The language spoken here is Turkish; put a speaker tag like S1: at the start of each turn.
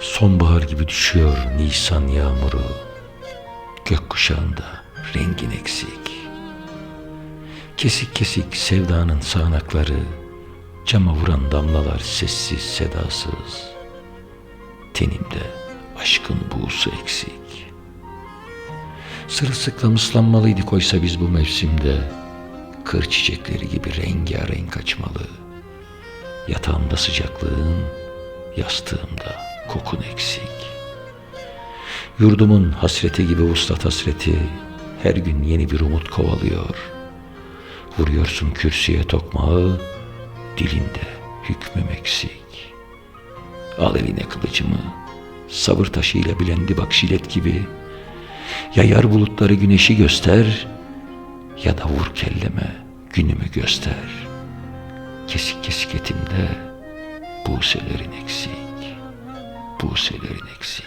S1: Sonbahar gibi düşüyor Nisan yağmuru. Gökkuşağında rengin eksik. Kesik kesik sevdanın sağanakları, cama vuran damlalar sessiz sedasız. Tenimde aşkın buğusu eksik. Sırılsıklam ıslanmalıydık oysa biz bu mevsimde. Kır çiçekleri gibi rengarenk açmalı. Yatağımda sıcaklığın, yastığımda kokun eksik. Yurdumun hasreti gibi uslat hasreti her gün yeni bir umut kovalıyor. Vuruyorsun kürsüye tokmağı, dilinde hükmüm eksik. Al eline kılıcımı, sabır taşıyla bilendi bak jilet gibi. Yayar bulutları güneşi göster, ya da vur kelleme günümü göster. Kesik kesik etimde buğselerin eksik, buğselerin eksik.